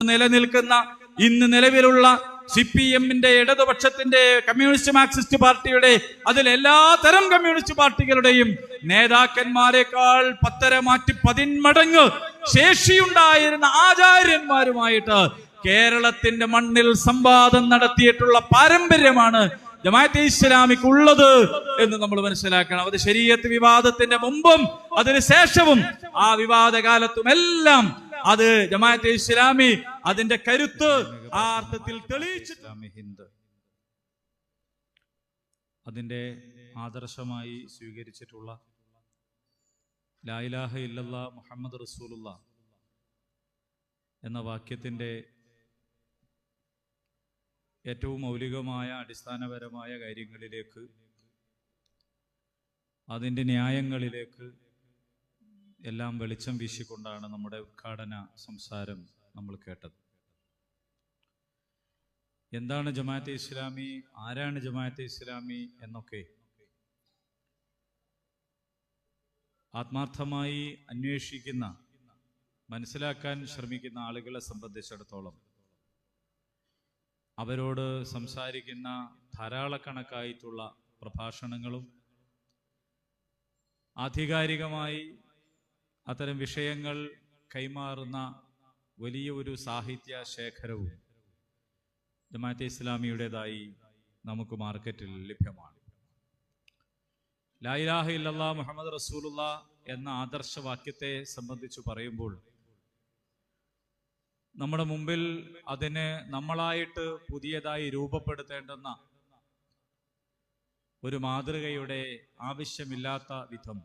നിലനിൽക്കുന്ന ഇന്ന് നിലവിലുള്ള സി പി എമ്മിന്റെ ഇടതുപക്ഷത്തിന്റെ കമ്മ്യൂണിസ്റ്റ് മാർക്സിസ്റ്റ് പാർട്ടിയുടെ അതിൽ എല്ലാ തരം കമ്മ്യൂണിസ്റ്റ് പാർട്ടികളുടെയും നേതാക്കന്മാരെക്കാൾ പത്തര മാറ്റി പതിന്മടങ്ങ് ശേഷിയുണ്ടായിരുന്ന ആചാര്യന്മാരുമായിട്ട് കേരളത്തിന്റെ മണ്ണിൽ സംവാദം നടത്തിയിട്ടുള്ള പാരമ്പര്യമാണ് ജമാഅത്തെ ഇസ്ലാമിക്ക് ഉള്ളത് എന്ന് നമ്മൾ മനസ്സിലാക്കണം. അത് ശരീരത്ത് വിവാദത്തിന്റെ മുമ്പും അതിനുശേഷവും ആ വിവാദ കാലത്തും എല്ലാം അത് ജമാഅത്തെ ഇസ്ലാമി അതിന്റെ കരുത്ത് ആ അർത്ഥത്തിൽ തെളിയിച്ചു അതിന്റെ ആദർശമായി സ്വീകരിച്ചിട്ടുള്ള ലായിലാഹ ഇല്ലല്ല മുഹമ്മദ് റസൂലുള്ള എന്ന വാക്യത്തിന്റെ ഏറ്റവും മൗലികമായ അടിസ്ഥാനപരമായ കാര്യങ്ങളിലേക്ക് അതിന്റെ ന്യായങ്ങളിലേക്ക് എല്ലാം വെളിച്ചം വീശിക്കൊണ്ടാണ് നമ്മുടെ ഉദ്ഘാടന സംസാരം നമ്മൾ കേട്ടത്. എന്താണ് ജമാഅത്തെ ഇസ്ലാമി? ആരാണ് ജമാഅത്തെ ഇസ്ലാമി എന്നൊക്കെ ആത്മാർത്ഥമായി അന്വേഷിക്കുന്ന മനസ്സിലാക്കാൻ ശ്രമിക്കുന്ന ആളുകളെ സംബന്ധിച്ചിടത്തോളം അവരോട് സംസാരിക്കുന്ന ധാരാളക്കണക്കായിട്ടുള്ള പ്രഭാഷണങ്ങളും ആധികാരികമായി അത്തരം വിഷയങ്ങൾ കൈമാറുന്ന വലിയ ഒരു സാഹിത്യ ശേഖരവും ജമാഅത്തെ ഇസ്ലാമിയുടേതായി നമുക്ക് മാർക്കറ്റിൽ ലഭ്യമാണ്. ലായിലാഹ ഇല്ലല്ലാ മുഹമ്മദ് റസൂലുള്ള എന്ന ആദർശവാക്യത്തെ സംബന്ധിച്ച് പറയുമ്പോൾ നമ്മുടെ മുമ്പിൽ അതിന് നമ്മളായിട്ട് പുതിയതായി രൂപപ്പെടുത്തേണ്ടുന്ന ഒരു മാതൃകയുടെ ആവശ്യമില്ലാത്ത വിധം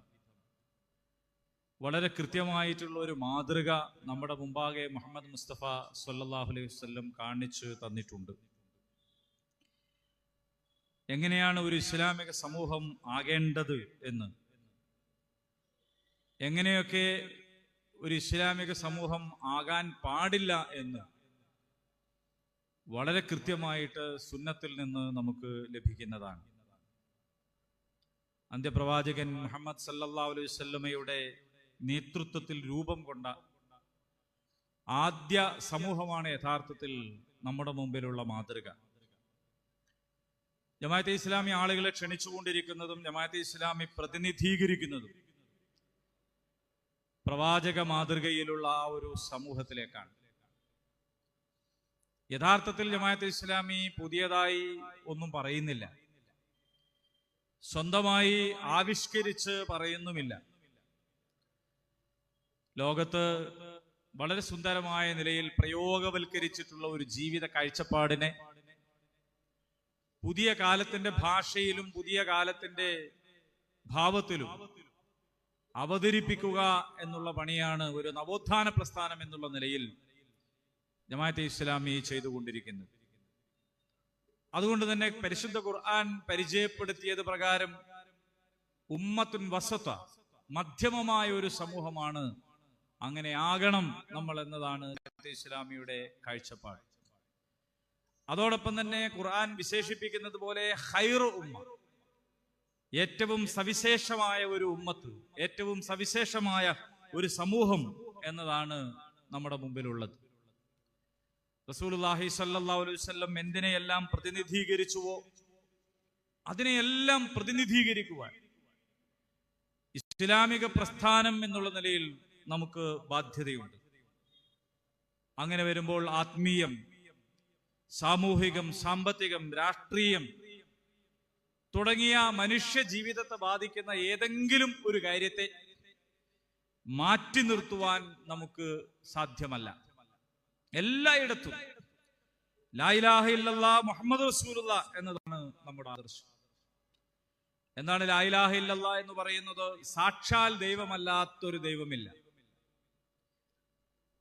വളരെ കൃത്യമായിട്ടുള്ള ഒരു മാതൃക നമ്മുടെ മുമ്പാകെ മുഹമ്മദ് മുസ്തഫ സല്ലാഹു അലൈഹി വസല്ലം കാണിച്ചു തന്നിട്ടുണ്ട്. എങ്ങനെയാണ് ഒരു ഇസ്ലാമിക സമൂഹം ആകേണ്ടത് എന്ന്? എങ്ങനെയൊക്കെ ഒരു ഇസ്ലാമിക സമൂഹം ആകാൻ പാടില്ല എന്ന്? വളരെ കൃത്യമായിട്ട് സുന്നത്തിൽ നിന്ന് നമുക്ക് ലഭിക്കുന്നതാണ്. അന്ത്യപ്രവാചകൻ മുഹമ്മദ് സല്ലാ അലൈഹി വസല്ലമയുടെ നേതൃത്വത്തിൽ രൂപം കൊണ്ട ആദ്യ സമൂഹമാണ് യഥാർത്ഥത്തിൽ നമ്മുടെ മുമ്പിലുള്ള മാതൃക. ജമാഅത്തെ ഇസ്ലാമി ആളുകളെ ക്ഷണിച്ചുകൊണ്ടിരിക്കുന്നതും ജമാഅത്തെ ഇസ്ലാമി പ്രതിനിധീകരിക്കുന്നതും പ്രവാചക മാതൃകയിലുള്ള ആ ഒരു സമൂഹത്തിലേക്കാണ്. യഥാർത്ഥത്തിൽ ജമാഅത്തെ ഇസ്ലാമി പുതിയതായി ഒന്നും പറയുന്നില്ല. സ്വന്തമായി ആവിഷ്കരിച്ച് പറയുന്നുമില്ല. ലോകത്ത് വളരെ സുന്ദരമായ നിലയിൽ പ്രയോഗവൽക്കരിച്ചിട്ടുള്ള ഒരു ജീവിത കാഴ്ചപ്പാടിനെ പുതിയ കാലത്തിന്റെ ഭാഷയിലും പുതിയ കാലത്തിന്റെ ഭാവത്തിലും അവതരിപ്പിക്കുക എന്നുള്ള പണിയാണ് ഒരു നവോത്ഥാന പ്രസ്ഥാനം എന്നുള്ള നിലയിൽ ജമാഅത്തെ ഇസ്ലാമി ചെയ്തുകൊണ്ടിരിക്കുന്നത്. അതുകൊണ്ട് തന്നെ പരിശുദ്ധ ഖുർആൻ പരിചയപ്പെടുത്തിയത് പ്രകാരം ഉമ്മത്തുൻ വസത്ത മധ്യമമായ ഒരു സമൂഹമാണ് അങ്ങനെ ആകണം നമ്മൾ എന്നതാണ് ഇസ്ലാമിയുടെ കാഴ്ചപ്പാട്. അതോടൊപ്പം തന്നെ ഖുർആൻ വിശേഷിപ്പിക്കുന്നത് പോലെ ഹൈർ ഉമ്മ. ഏറ്റവും സവിശേഷമായ ഒരു ഉമ്മത്ത് ഏറ്റവും സവിശേഷമായ ഒരു സമൂഹം എന്നതാണ് നമ്മുടെ മുമ്പിലുള്ളത്. റസൂലുള്ളാഹി സ്വല്ലല്ലാഹു അലൈഹി വസല്ലം എന്തിനെയെല്ലാം പ്രതിനിധീകരിച്ചുവോ അതിനെയെല്ലാം പ്രതിനിധീകരിക്കുവാൻ ഇസ്ലാമിക പ്രസ്ഥാനം എന്നുള്ള നിലയിൽ നമുക്ക് ബാധ്യതയുണ്ട്. അങ്ങനെ വരുമ്പോൾ ആത്മീയം സാമൂഹികം സാമ്പത്തികം രാഷ്ട്രീയം തുടങ്ങിയ മനുഷ്യ ജീവിതത്തെ ബാധിക്കുന്ന ഏതെങ്കിലും ഒരു കാര്യത്തെ മാറ്റി നിർത്തുവാൻ നമുക്ക് സാധ്യമല്ല. എല്ലായിടത്തും ലായിലാഹ ഇല്ലല്ലാ മുഹമ്മദ് റസൂലുള്ള എന്നതാണ് നമ്മുടെ ആദർശം. എന്താണ് ലായിലാഹ ഇല്ലല്ലാ എന്ന് പറയുന്നത്? സാക്ഷാൽ ദൈവമല്ലാത്തൊരു ദൈവമില്ല.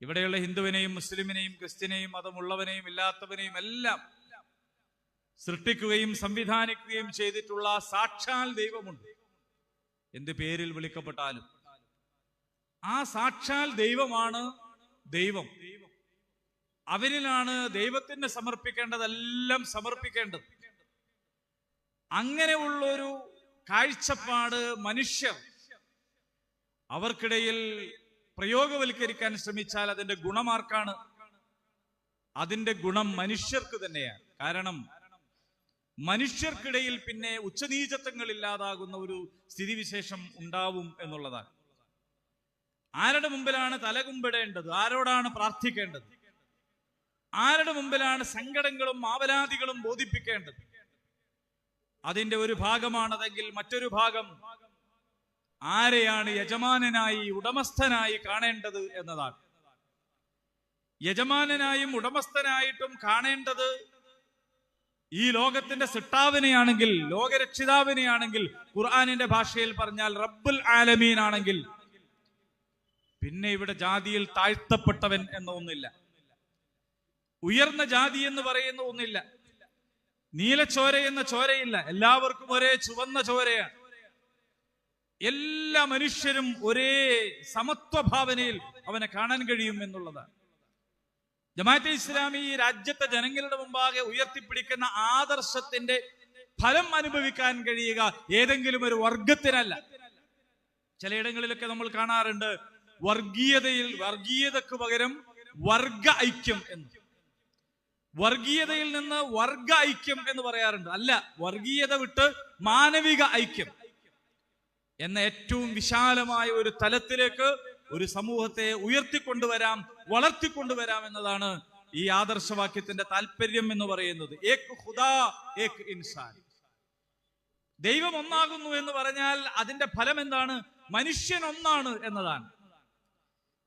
ഇവിടെയുള്ള ഹിന്ദുവിനെയും മുസ്ലിമിനെയും ക്രിസ്ത്യനെയും മതമുള്ളവനെയും ഇല്ലാത്തവനെയും എല്ലാം സൃഷ്ടിക്കുകയും സംവിധാനിക്കുകയും ചെയ്തിട്ടുള്ള സാക്ഷാൽ ദൈവമുണ്ട്. എന്ത് പേരിൽ വിളിക്കപ്പെട്ടാലും. ആ സാക്ഷാൽ ദൈവമാണ് ദൈവം. അവരിലാണ് ദൈവത്തിന് സമർപ്പിക്കേണ്ടതെല്ലാം സമർപ്പിക്കേണ്ടത്. അങ്ങനെയുള്ളൊരു കാഴ്ചപ്പാട് മനുഷ്യർ അവർക്കിടയിൽ പ്രയോഗവൽക്കരിക്കാൻ ശ്രമിച്ചാൽ അതിന്റെ ഗുണമാർക്കാണ്. അതിന്റെ ഗുണം മനുഷ്യർക്ക് തന്നെയാണ്. കാരണം മനുഷ്യർക്കിടയിൽ പിന്നെ ഉച്ചനീചത്വങ്ങൾ ഇല്ലാതാകുന്ന ഒരു സ്ഥിതിവിശേഷം ഉണ്ടാവും എന്നുള്ളതാണ്. ആരുടെ മുമ്പിലാണ് തലകുമ്പിടേണ്ടത്? ആരോടാണ് പ്രാർത്ഥിക്കേണ്ടത്? ആരുടെ മുമ്പിലാണ് സങ്കടങ്ങളും ആവലാതികളും ബോധിപ്പിക്കേണ്ടത്? അതിന്റെ ഒരു ഭാഗമാണതെങ്കിൽ മറ്റൊരു ഭാഗം ആരെയാണ് യജമാനനായി ഉടമസ്ഥനായി കാണേണ്ടത് എന്നതാണ്. യജമാനനായും ഉടമസ്ഥനായിട്ടും കാണേണ്ടത് ഈ ലോകത്തിന്റെ സിട്ടാവിനെയാണെങ്കിൽ ലോകരക്ഷിതാവിനെയാണെങ്കിൽ ഖുർആാനിന്റെ ഭാഷയിൽ പറഞ്ഞാൽ റബ്ബുൽ ആലമീൻ ആണെങ്കിൽ പിന്നെ ഇവിടെ ജാതിയിൽ താഴ്ത്തപ്പെട്ടവൻ എന്ന ഒന്നില്ല ഉയർന്ന ജാതി എന്ന് പറയുന്ന ഒന്നില്ല. നീലച്ചോര എന്ന ചോരയില്ല. എല്ലാവർക്കും ഒരേ ചുവന്ന ചോരയാണ്. എല്ലാ മനുഷ്യരും ഒരേ സമത്വ ഭാവനയിൽ അവനെ കാണാൻ കഴിയും എന്നുള്ളതാണ്. ജമാഅത്തെ ഇസ്ലാമി ഈ രാജ്യത്തെ ജനങ്ങളുടെ മുമ്പാകെ ഉയർത്തിപ്പിടിക്കുന്ന ആദർശത്തിന്റെ ഫലം അനുഭവിക്കാൻ കഴിയുക ഏതെങ്കിലും ഒരു വർഗത്തിനല്ല. ചിലയിടങ്ങളിലൊക്കെ നമ്മൾ കാണാറുണ്ട് വർഗീയതയിൽ വർഗീയതക്ക് പകരം വർഗ ഐക്യം എന്ന്. വർഗീയതയിൽ നിന്ന് വർഗ ഐക്യം എന്ന് പറയാറുണ്ട്. അല്ല വർഗീയത വിട്ട് മാനവിക ഐക്യം. എന്ന ഏറ്റവും വിശാലമായ ഒരു തലത്തിലേക്ക് ഒരു സമൂഹത്തെ ഉയർത്തിക്കൊണ്ടുവരാം വളർത്തിക്കൊണ്ടുവരാം എന്നതാണ് ഈ ആദർശവാക്യത്തിന്റെ താല്പര്യം എന്ന് പറയുന്നത്. ഇൻസാൻ. ദൈവം ഒന്നാകുന്നു എന്ന് പറഞ്ഞാൽ അതിന്റെ ഫലം എന്താണ്? മനുഷ്യൻ ഒന്നാണ് എന്നതാണ്.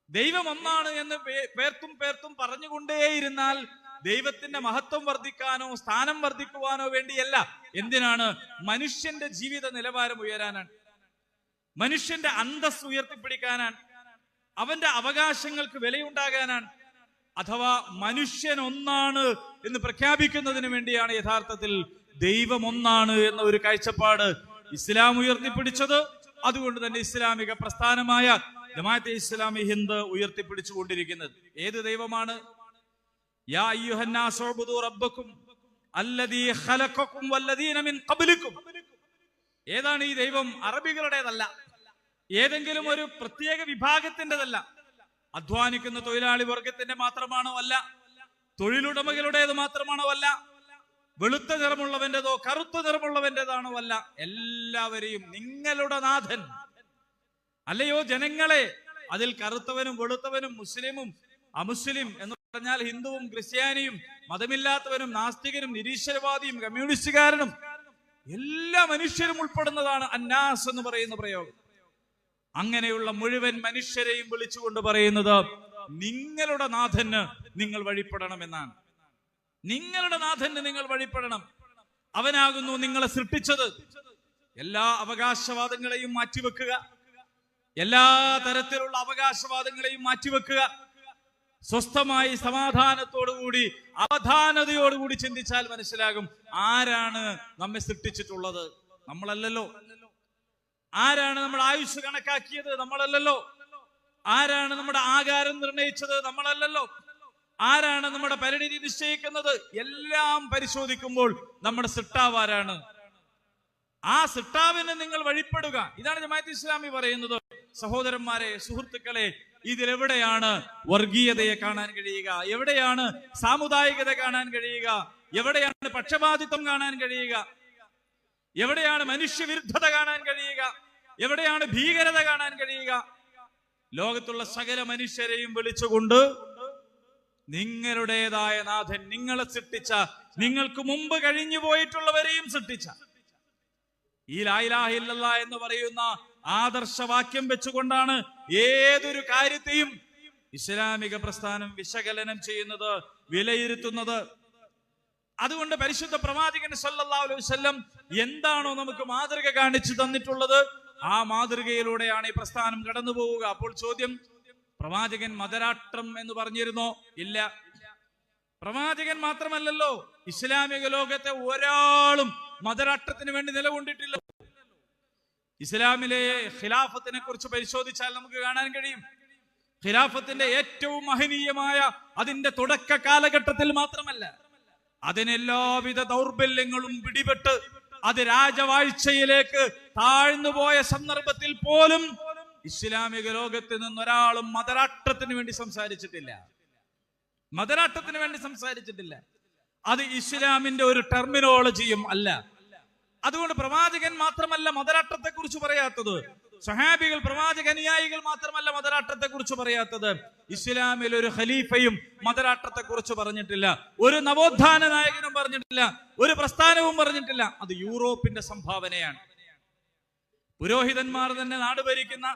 ദൈവം ഒന്നാണ് എന്ന് പേർത്തും പേർത്തും പറഞ്ഞുകൊണ്ടേയിരുന്നാൽ ദൈവത്തിന്റെ മഹത്വം വർദ്ധിക്കാനോ സ്ഥാനം വർദ്ധിക്കുവാനോ വേണ്ടിയല്ല. എന്തിനാണ്? മനുഷ്യന്റെ ജീവിത നിലവാരം ഉയരാനാണ്. മനുഷ്യന്റെ അന്തസ് ഉയർത്തിപ്പിടിക്കാനാണ് അവന്റെ അവകാശങ്ങൾക്ക് വിലയുണ്ടാകാനാണ് അഥവാ മനുഷ്യൻ ഒന്നാണ് എന്ന് പ്രഖ്യാപിക്കുന്നതിന് വേണ്ടിയാണ് യഥാർത്ഥത്തിൽ ദൈവം ഒന്നാണ് എന്ന ഒരു കാഴ്ചപ്പാട് ഇസ്ലാം ഉയർത്തിപ്പിടിച്ചത്. അതുകൊണ്ട് തന്നെ ഇസ്ലാമിക പ്രസ്ഥാനമായ ജമാഅത്തെ ഇസ്ലാമി ഹിന്ദ് ഉയർത്തിപ്പിടിച്ചുകൊണ്ടിരിക്കുന്നത്. ഏത് ദൈവമാണ്? ഏതാണ് ഈ ദൈവം? അറബികളുടേതല്ല. ഏതെങ്കിലും ഒരു പ്രത്യേക വിഭാഗത്തിന്റെതല്ല. അധ്വാനിക്കുന്ന തൊഴിലാളി വർഗത്തിന്റെ മാത്രമാണോ അല്ല തൊഴിലുടമകളുടേത് മാത്രമാണോ അല്ല വെളുത്ത നിറമുള്ളവന്റേതോ കറുത്ത നിറമുള്ളവന്റേതാണോ അല്ല എല്ലാവരെയും നിങ്ങളുടെ നാഥൻ. അല്ലയോ ജനങ്ങളെ അതിൽ കറുത്തവനും വെളുത്തവനും മുസ്ലിമും അമുസ്ലിം എന്ന് പറഞ്ഞാൽ ഹിന്ദുവും ക്രിസ്ത്യാനിയും മതമില്ലാത്തവനും നാസ്തികനും നിരീശ്വരവാദിയും കമ്മ്യൂണിസ്റ്റുകാരനും എല്ലാ മനുഷ്യരും ഉൾപ്പെടുന്നതാണ് അന്നാസ് എന്ന് പറയുന്ന പ്രയോഗം. അങ്ങനെയുള്ള മുഴുവൻ മനുഷ്യരെയും വിളിച്ചുകൊണ്ട് പറയുന്നത് നിങ്ങളുടെ നാഥന് നിങ്ങൾ വഴിപ്പെടണം എന്നാണ് നിങ്ങളുടെ നാഥന് നിങ്ങൾ വഴിപ്പെടണം. അവനാകുന്നു നിങ്ങളെ സൃഷ്ടിച്ചത്. എല്ലാ അവകാശവാദങ്ങളെയും മാറ്റിവെക്കുക. എല്ലാ തരത്തിലുള്ള അവകാശവാദങ്ങളെയും മാറ്റിവെക്കുക. സ്വസ്ഥമായി സമാധാനത്തോടുകൂടി അവധാനതയോടുകൂടി ചിന്തിച്ചാൽ മനസ്സിലാകും ആരാണ് നമ്മെ സൃഷ്ടിച്ചിട്ടുള്ളത്. നമ്മളല്ലല്ലോ. ആരാണ് നമ്മുടെ ആയുസ് കണക്കാക്കിയത്? നമ്മളല്ലല്ലോ. ആരാണ് നമ്മുടെ ആകാരം നിർണയിച്ചത്? നമ്മളല്ലല്ലോ. ആരാണ് നമ്മുടെ പരിണിതി നിശ്ചയിക്കുന്നത്? എല്ലാം പരിശോധിക്കുമ്പോൾ നമ്മുടെ സിട്ടാവ് ആരാണ്? ആ സിട്ടാവിന് നിങ്ങൾ വഴിപ്പെടുക. ഇതാണ് ജമാഅത്ത് ഇസ്ലാമി പറയുന്നത്. സഹോദരന്മാരെ സുഹൃത്തുക്കളെ ഇതിലെവിടെയാണ് വർഗീയതയെ കാണാൻ കഴിയുക? എവിടെയാണ് സാമുദായികത കാണാൻ കഴിയുക? എവിടെയാണ് പക്ഷപാതിത്വം കാണാൻ കഴിയുക? എവിടെയാണ് മനുഷ്യവിരുദ്ധത കാണാൻ കഴിയുക? എവിടെയാണ് ഭീകരത കാണാൻ കഴിയുക? ലോകത്തുള്ള സകല മനുഷ്യരെയും വിളിച്ചുകൊണ്ട് നിങ്ങളുടേതായ നാഥൻ നിങ്ങളെ സൃഷ്ടിച്ച നിങ്ങൾക്ക് മുമ്പ് കഴിഞ്ഞു പോയിട്ടുള്ളവരെയും സൃഷ്ടിച്ച. ഈ ലായിലാഹില്ല എന്ന് പറയുന്ന ആദർശവാക്യം വെച്ചുകൊണ്ടാണ് ഏതൊരു കാര്യത്തെയും ഇസ്ലാമിക പ്രസ്ഥാനം വിശകലനം ചെയ്യുന്നത് വിലയിരുത്തുന്നത്. അതുകൊണ്ട് പരിശുദ്ധ പ്രവാചകൻ സല്ലാ അലൈവല്ലം എന്താണോ നമുക്ക് മാതൃക കാണിച്ചു തന്നിട്ടുള്ളത്? ആ മാതൃകയിലൂടെയാണ് ഈ പ്രസ്ഥാനം കടന്നു പോവുക. അപ്പോൾ ചോദ്യം പ്രവാചകൻ മതരാഷ്ട്രം എന്ന് പറഞ്ഞിരുന്നോ? ഇല്ല. പ്രവാചകൻ മാത്രമല്ലല്ലോ ഇസ്ലാമിക ലോകത്തെ ഒരാളും മതരാഷ്ട്രത്തിന് വേണ്ടി നിലകൊണ്ടിട്ടില്ല. ഇസ്ലാമിലെ ഖിലാഫത്തിനെ കുറിച്ച് പരിശോധിച്ചാൽ നമുക്ക് കാണാൻ കഴിയും. ഖിലാഫത്തിന്റെ ഏറ്റവും മഹനീയമായ അതിന്റെ തുടക്ക കാലഘട്ടത്തിൽ മാത്രമല്ല അതിനെല്ലാവിധ ദൗർബല്യങ്ങളും പിടിപെട്ട് അത് രാജവാഴ്ചയിലേക്ക് താഴ്ന്നുപോയ സന്ദർഭത്തിൽ പോലും ഇസ്ലാമിക ലോകത്ത് നിന്ന് ഒരാളും മതരാഷ്ട്രത്തിന് വേണ്ടി സംസാരിച്ചിട്ടില്ല. മതരാട്ടത്തിന് വേണ്ടി സംസാരിച്ചിട്ടില്ല. അത് ഇസ്ലാമിന്റെ ഒരു ടെർമിനോളജിയും അല്ല. അതുകൊണ്ട് പ്രവാചകൻ മാത്രമല്ല മതരാട്ടത്തെ കുറിച്ച് പറയാത്തത്. സഹാബികൾ പ്രവാചക അനുയായികൾ മാത്രമല്ല മതരാട്ടത്തെ കുറിച്ച് പറയാത്തത്. ഇസ്ലാമിൽ ഒരു ഖലീഫയും മതരാട്ടത്തെ കുറിച്ച് പറഞ്ഞിട്ടില്ല. ഒരു നവോത്ഥാന നായകനും പറഞ്ഞിട്ടില്ല. ഒരു പ്രസ്ഥാനവും പറഞ്ഞിട്ടില്ല. അത് യൂറോപ്പിന്റെ സംഭാവനയാണ്. പുരോഹിതന്മാർ തന്നെ നാട് ഭരിക്കുന്ന